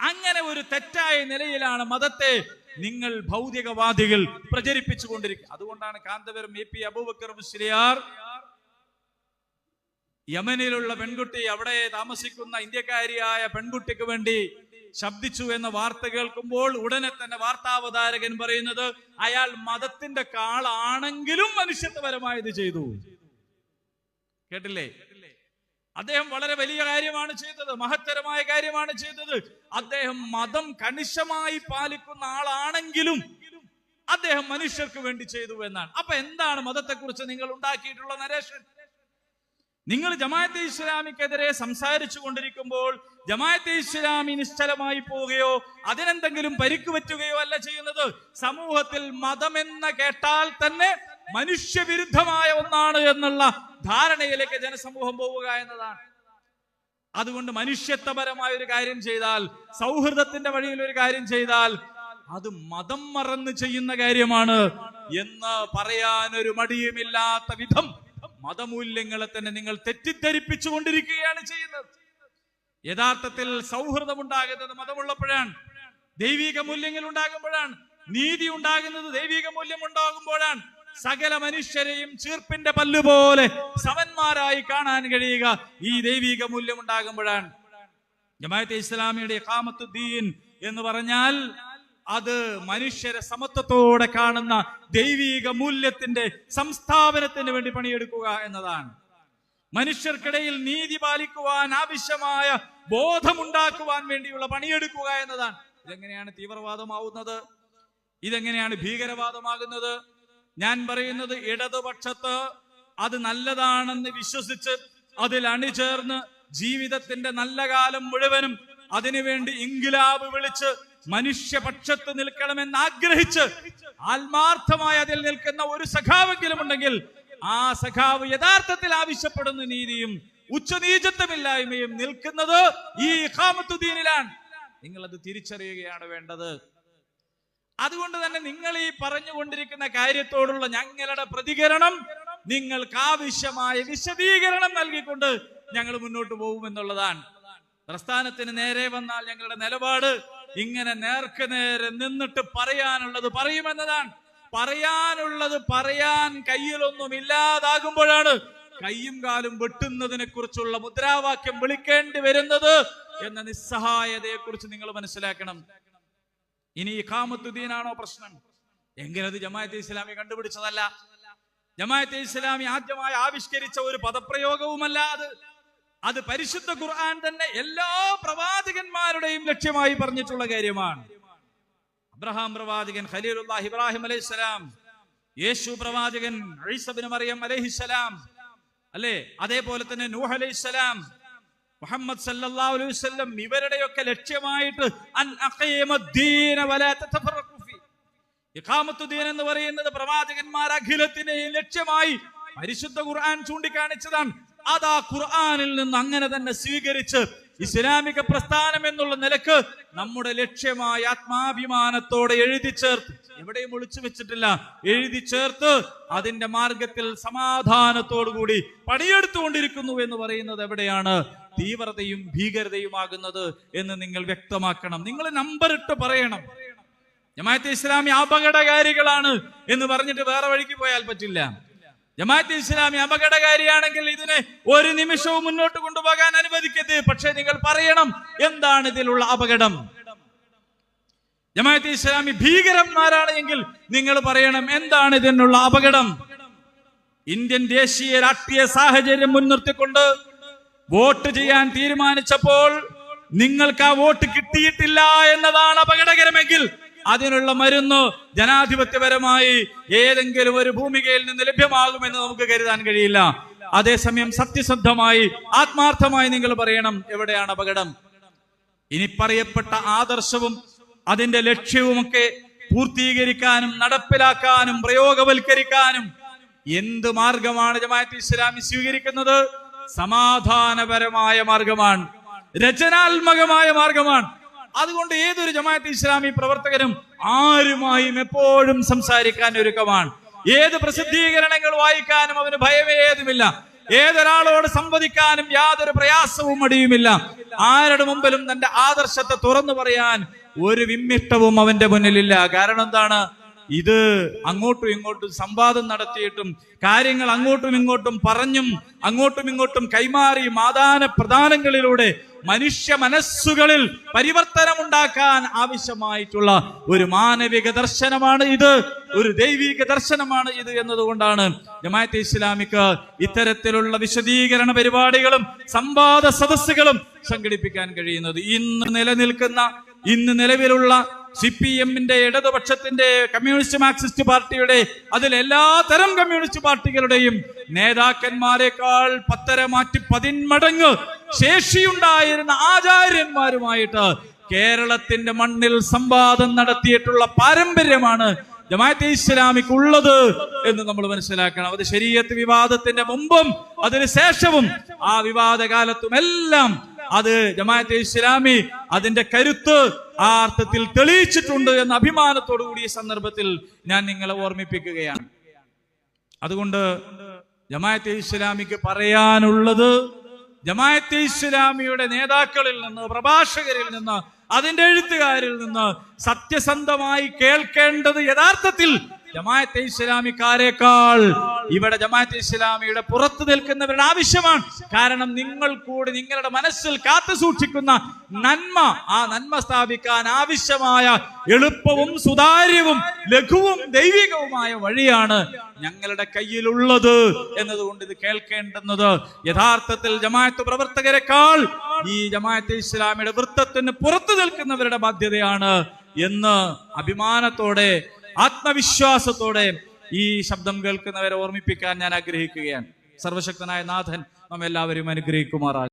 അങ്ങനെ ഒരു തെറ്റായ നിലയിലാണ് മതത്തെ നിങ്ങൾ ഭൗതികവാദികൾ പ്രചരിപ്പിച്ചു കൊണ്ടിരിക്കുക അതുകൊണ്ടാണ് കാന്തപുരം എ പി അബൂബക്കർ മുസ്ലിയാർ യമനിലുള്ള പെൺകുട്ടി അവിടെ താമസിക്കുന്ന ഇന്ത്യക്കാരിയായ പെൺകുട്ടിക്ക് വേണ്ടി ശബ്ദിച്ചു എന്ന വാർത്ത കേൾക്കുമ്പോൾ ഉടനെ തന്നെ വാർത്താവതാരകൻ പറയുന്നത് അയാൾ മതത്തിന്റെ കാളാണെങ്കിലും മനുഷ്യത്വപരമായത് ചെയ്തു. കേട്ടില്ലേ? അദ്ദേഹം വളരെ വലിയ കാര്യമാണ് ചെയ്തത് മഹത്തരമായ കാര്യമാണ് ചെയ്തത്. അദ്ദേഹം മതം കണിശമായി പാലിക്കുന്ന ആളാണെങ്കിലും അദ്ദേഹം മനുഷ്യർക്ക് വേണ്ടി ചെയ്തു എന്നാണ്. അപ്പൊ എന്താണ് മതത്തെക്കുറിച്ച് നിങ്ങൾ ഉണ്ടാക്കിയിട്ടുള്ള നരേഷൻ നിങ്ങൾ ജമാഅത്തെ ഇസ്ലാമിക്കെതിരെ സംസാരിച്ചു കൊണ്ടിരിക്കുമ്പോൾ ജമാഅത്തെ ഇസ്ലാമി നിശ്ചലമായി പോവുകയോ അതിനെന്തെങ്കിലും പരിക്ക് പറ്റുകയോ അല്ല ചെയ്യുന്നത്. സമൂഹത്തിൽ മതമെന്ന് കേട്ടാൽ തന്നെ മനുഷ്യവിരുദ്ധമായ ഒന്നാണ് എന്നുള്ള ധാരണയിലേക്ക് ജനസമൂഹം പോവുക എന്നതാണ്. അതുകൊണ്ട് മനുഷ്യത്വപരമായ ഒരു കാര്യം ചെയ്താൽ സൗഹൃദത്തിന്റെ വഴിയിൽ ഒരു കാര്യം ചെയ്താൽ അത് മതം മറന്ന് ചെയ്യുന്ന കാര്യമാണ് എന്ന് പറയാൻ ഒരു മടിയുമില്ലാത്ത വിധം മതമൂല്യങ്ങളെ തന്നെ നിങ്ങൾ തെറ്റിദ്ധരിപ്പിച്ചു കൊണ്ടിരിക്കുകയാണ് ചെയ്യുന്നത്. യഥാർത്ഥത്തിൽ സൗഹൃദം ഉണ്ടാകുന്നത് മതമുള്ളപ്പോഴാണ്. ദൈവിക മൂല്യങ്ങൾ ഉണ്ടാകുമ്പോഴാണ് നീതി ഉണ്ടാകുന്നത് ദൈവിക മൂല്യം ഉണ്ടാകുമ്പോഴാണ് സകല മനുഷ്യരെയും ചീർപ്പിന്റെ പല്ലുപോലെ സമന്മാരായി കാണാൻ കഴിയുക. ഈ ദൈവിക മൂല്യം ഉണ്ടാകുമ്പോഴാണ് ജമാഅത്തെ ഇസ്ലാമിയുടെ കാമത്തുദ്ദീൻ എന്ന് പറഞ്ഞാൽ അത് മനുഷ്യരെ സമത്വത്തോടെ കാണുന്ന ദൈവീക മൂല്യത്തിന്റെ സംസ്ഥാപനത്തിന് വേണ്ടി പണിയെടുക്കുക എന്നതാണ്. മനുഷ്യർക്കിടയിൽ നീതി പാലിക്കുവാൻ ആവശ്യമായ ബോധമുണ്ടാക്കുവാൻ വേണ്ടിയുള്ള പണിയെടുക്കുക എന്നതാണ്. ഇതെങ്ങനെയാണ് തീവ്രവാദമാവുന്നത്? ഇതെങ്ങനെയാണ് ഭീകരവാദമാകുന്നത്? ഞാൻ പറയുന്നത് ഇടതുപക്ഷത്ത് അത് നല്ലതാണെന്ന് വിശ്വസിച്ച് അതിൽ അണിചേർന്ന് ജീവിതത്തിന്റെ നല്ല കാലം മുഴുവനും അതിനുവേണ്ടി ഇംഗ്ലാബ് വിളിച്ച് മനുഷ്യപക്ഷത്ത് നിൽക്കണമെന്ന് ആഗ്രഹിച്ച് ആത്മാർത്ഥമായി അതിൽ നിൽക്കുന്ന ഒരു സഖാവെങ്കിലും ഉണ്ടെങ്കിൽ ആ സഖാവ് യഥാർത്ഥത്തിൽ ആവശ്യപ്പെടുന്ന നീതിയും ഉച്ചനീചത്വമില്ലായ്മയും നിൽക്കുന്നത് ഈ ഖാമത്തുദ്ദീനിലാണ് നിങ്ങൾ അത് തിരിച്ചറിയുകയാണ് വേണ്ടത്. അതുകൊണ്ട് തന്നെ നിങ്ങൾ ഈ പറഞ്ഞുകൊണ്ടിരിക്കുന്ന കാര്യത്തോടുള്ള ഞങ്ങളുടെ പ്രതികരണം നിങ്ങൾക്ക് ആവശ്യമായ വിശദീകരണം നൽകിക്കൊണ്ട് ഞങ്ങൾ മുന്നോട്ട് പോകുമെന്നുള്ളതാണ്. പ്രസ്ഥാനത്തിന് നേരെ വന്നാൽ ഞങ്ങളുടെ നിലപാട് ഇങ്ങനെ നേർക്കുനേരെ നിന്നിട്ട് പറയാനുള്ളത് പറയുമെന്നതാണ്. പറയാനുള്ളത് പറയാൻ കയ്യിലൊന്നും ഇല്ലാതാകുമ്പോഴാണ് കയ്യും കാലും വെട്ടുന്നതിനെ കുറിച്ചുള്ള മുദ്രാവാക്യം വിളിക്കേണ്ടി വരുന്നത് എന്ന നിസ്സഹായതയെ കുറിച്ച് നിങ്ങൾ മനസ്സിലാക്കണം. ഇനി ഇഖാമത്തുദ്ദീനാണോ പ്രശ്നം? എങ്കിലത് ജമാഅത്തെ ഇസ്ലാമി കണ്ടുപിടിച്ചതല്ല? ജമാഅത്തെ ഇസ്ലാമി ആദ്യമായി ആവിഷ്കരിച്ച ഒരു പദപ്രയോഗവുമല്ല അത്. അത് പരിശുദ്ധ ഖുർആൻ തന്നെ എല്ലാ പ്രവാചകന്മാരുടെയും ലക്ഷ്യമായി പറഞ്ഞിട്ടുള്ള കാര്യമാണ്. അബ്രഹാം പ്രവാചകൻ ഖലീലുല്ലാഹി ഇബ്രാഹിം അലൈഹിസ്സലാം യേശു പ്രവാചകൻ ഈസബിന് മറിയം അലൈഹിസ്സലാം അല്ലേ? അതേപോലെ തന്നെ നൂഹ് അലൈഹിസ്സലാം മുഹമ്മദ് സല്ലല്ലാഹു അലൈഹി വസല്ലം ഇവരുടെയൊക്കെ ലക്ഷ്യമായിട്ട് അൻ അഖീമദ്ദീന വലാ തതഫറഖു ഫീ. ഇഖാമത്തുദ്ദീൻ എന്ന് പറയുന്നത് പ്രവാചകന്മാർ അഖിലത്തിനെയും ലക്ഷ്യമായി പരിശുദ്ധ ഖുർആൻ ചൂണ്ടിക്കാണിച്ചതാണ്. അത് ആ ഖുർആനിൽ നിന്ന് അങ്ങനെ തന്നെ സ്വീകരിച്ച് ഇസ്ലാമിക പ്രസ്ഥാനം എന്നുള്ള നിലയ്ക്ക് നമ്മുടെ ലക്ഷ്യമായ ആത്മാഭിമാനത്തോടെ എഴുതി ചേർത്ത് എവിടെയും ഒളിച്ചു വെച്ചിട്ടില്ല എഴുതി ചേർത്ത് അതിന്റെ മാർഗത്തിൽ സമാധാനത്തോടുകൂടി പണിയെടുത്തുകൊണ്ടിരിക്കുന്നു എന്ന് പറയുന്നത് എവിടെയാണ്? തീവ്രതയും ഭീകരതയുമാകുന്നത് എന്ന് നിങ്ങൾ വ്യക്തമാക്കണം. നിങ്ങൾ നമ്പർ ഇട്ട് പറയണം. ജമാഅത്തെ ഇസ്ലാമി അപകടകാരികളാണ് എന്ന് പറഞ്ഞിട്ട് വേറെ വഴിക്ക് പോയാൽ പറ്റില്ല. ജമാഅത്തെ ഇസ്ലാമി അപകടകാരിയാണെങ്കിൽ ഇതിനെ ഒരു നിമിഷവും മുന്നോട്ട് കൊണ്ടുപോകാൻ അനുവദിക്കരുത്. പക്ഷെ നിങ്ങൾ പറയണം എന്താണ് ഇതിലുള്ള അപകടം? ജമാഅത്തെ ഇസ്ലാമി ഭീകരന്മാരാണ് എങ്കിൽ നിങ്ങൾ പറയണം എന്താണ് ഇതിനുള്ള അപകടം? ഇന്ത്യൻ ദേശീയ രാഷ്ട്രീയ സാഹചര്യം മുൻനിർത്തിക്കൊണ്ട് വോട്ട് ചെയ്യാൻ തീരുമാനിച്ചപ്പോൾ നിങ്ങൾക്ക് ആ വോട്ട് കിട്ടിയിട്ടില്ല എന്നതാണ് അപകടകരമെങ്കിൽ അതിനുള്ള മരുന്ന് ജനാധിപത്യപരമായി ഏതെങ്കിലും ഒരു ഭൂമികയിൽ നിന്ന് ലഭ്യമാകുമെന്ന് നമുക്ക് കരുതാൻ കഴിയില്ല. അതേസമയം സത്യസന്ധമായി ആത്മാർത്ഥമായി നിങ്ങൾ പറയണം എവിടെയാണ് അപകടം? ഇനി പറയപ്പെട്ട ആദർശവും അതിന്റെ ലക്ഷ്യവും ഒക്കെ പൂർത്തീകരിക്കാനും നടപ്പിലാക്കാനും പ്രയോഗവൽക്കരിക്കാനും എന്ത് മാർഗമാണ് ജമാഅത്ത് ഇസ്ലാമി സ്വീകരിക്കുന്നത്? സമാധാനപരമായ മാർഗമാണ് രചനാത്മകമായ മാർഗമാണ്. അതുകൊണ്ട് ഏതൊരു ജമാഅത്ത് ഇസ്ലാമി പ്രവർത്തകനും ആരുമായും എപ്പോഴും സംസാരിക്കാൻ ഒരുക്കമാണ്. ഏത് പ്രസിദ്ധീകരണങ്ങൾ വായിക്കാനും അവന് ഭയമേതുമില്ല. ഏതൊരാളോട് സംവദിക്കാനും യാതൊരു പ്രയാസവും മടിയുമില്ല ആരുടെ മുമ്പിലും തന്റെ ആദർശത്തെ തുറന്നു പറയാൻ ഒരു വിമ്മിഷ്ടവും അവന്റെ മുന്നിലില്ല. കാരണം എന്താണ്? ഇത് അങ്ങോട്ടും ഇങ്ങോട്ടും സംവാദം നടത്തിയിട്ടും കാര്യങ്ങൾ അങ്ങോട്ടും ഇങ്ങോട്ടും പറഞ്ഞും അങ്ങോട്ടും ഇങ്ങോട്ടും കൈമാറി മാതാന പ്രധാനങ്ങളിലൂടെ മനുഷ്യ മനസ്സുകളിൽ പരിവർത്തനമുണ്ടാക്കാൻ ആവശ്യമായിട്ടുള്ള ഒരു മാനവിക ദർശനമാണ് ഇത്. ഒരു ദൈവിക ദർശനമാണ് ഇത് എന്നതുകൊണ്ടാണ് ജമാഅത്തെ ഇസ്ലാമിക്ക് ഇത്തരത്തിലുള്ള വിശദീകരണ പരിപാടികളും സംവാദ സദസ്സുകളും സംഘടിപ്പിക്കാൻ കഴിയുന്നത്. ഇന്ന് നിലനിൽക്കുന്ന ഇന്ന് നിലവിലുള്ള സി പി എമ്മിന്റെ ഇടതുപക്ഷത്തിന്റെ കമ്മ്യൂണിസ്റ്റ് മാർക്സിസ്റ്റ് പാർട്ടിയുടെ അതിൽ എല്ലാ തരം കമ്മ്യൂണിസ്റ്റ് പാർട്ടികളുടെയും നേതാക്കന്മാരെക്കാൾ പത്തര മാറ്റി പതിന്മടങ്ങ് ശേഷിയുണ്ടായിരുന്ന ആചാര്യന്മാരുമായിട്ട് കേരളത്തിന്റെ മണ്ണിൽ സംവാദം നടത്തിയിട്ടുള്ള പാരമ്പര്യമാണ് ജമാഅത്തെ ഇസ്ലാമിക്ക് ഉള്ളത് എന്ന് നമ്മൾ മനസ്സിലാക്കണം. അത് ശരീരത്ത് വിവാദത്തിന്റെ മുമ്പും അതിന് ശേഷവും ആ വിവാദ കാലത്തും എല്ലാം അത് ജമാഅത്തെ ഇസ്ലാമി അതിന്റെ കരുത്ത് ആ അർത്ഥത്തിൽ തെളിയിച്ചിട്ടുണ്ട് എന്ന അഭിമാനത്തോടു കൂടി ഈ സന്ദർഭത്തിൽ ഞാൻ നിങ്ങളെ ഓർമ്മിപ്പിക്കുകയാണ്. അതുകൊണ്ട് ജമാഅത്തെ ഇസ്ലാമിക്ക് പറയാനുള്ളത് ജമാഅത്തെ ഇസ്ലാമിയുടെ നേതാക്കളിൽ നിന്ന് പ്രഭാഷകരിൽ നിന്ന് അതിന്റെ എഴുത്തുകാരിൽ നിന്ന് സത്യസന്ധമായി കേൾക്കേണ്ടത് യഥാർത്ഥത്തിൽ ജമാഅത്തെ ഇസ്ലാമിക്കാരെക്കാൾ ഇവിടെ ജമാഅത്തെ ഇസ്ലാമിയുടെ പുറത്തു നിൽക്കുന്നവരുടെ ആവശ്യമാണ്. കാരണം നിങ്ങൾ കൂടി നിങ്ങളുടെ മനസ്സിൽ കാത്തു സൂക്ഷിക്കുന്ന നന്മ ആ നന്മ സ്ഥാപിക്കാൻ ആവശ്യമായ എളുപ്പവും സുതാര്യവും ലഘുവും ദൈവികവുമായ വഴിയാണ് ഞങ്ങളുടെ കയ്യിലുള്ളത് എന്നതുകൊണ്ട് ഇത് കേൾക്കേണ്ടുന്നത്. യഥാർത്ഥത്തിൽ ജമാഅത്ത് പ്രവർത്തകരെക്കാൾ ഈ ജമാഅത്തെ ഇസ്ലാമിയുടെ വൃത്തത്തിന് പുറത്തു നിൽക്കുന്നവരുടെ ബാധ്യതയാണ് എന്ന് അഭിമാനത്തോടെ ആത്മവിശ്വാസത്തോടെ ഈ ശബ്ദം കേൾക്കുന്നവരെ ഓർമ്മിപ്പിക്കാൻ ഞാൻ ആഗ്രഹിക്കുകയാണ്. സർവശക്തനായ നാഥൻ നമ്മെല്ലാവരും അനുഗ്രഹിക്കുമാറാകും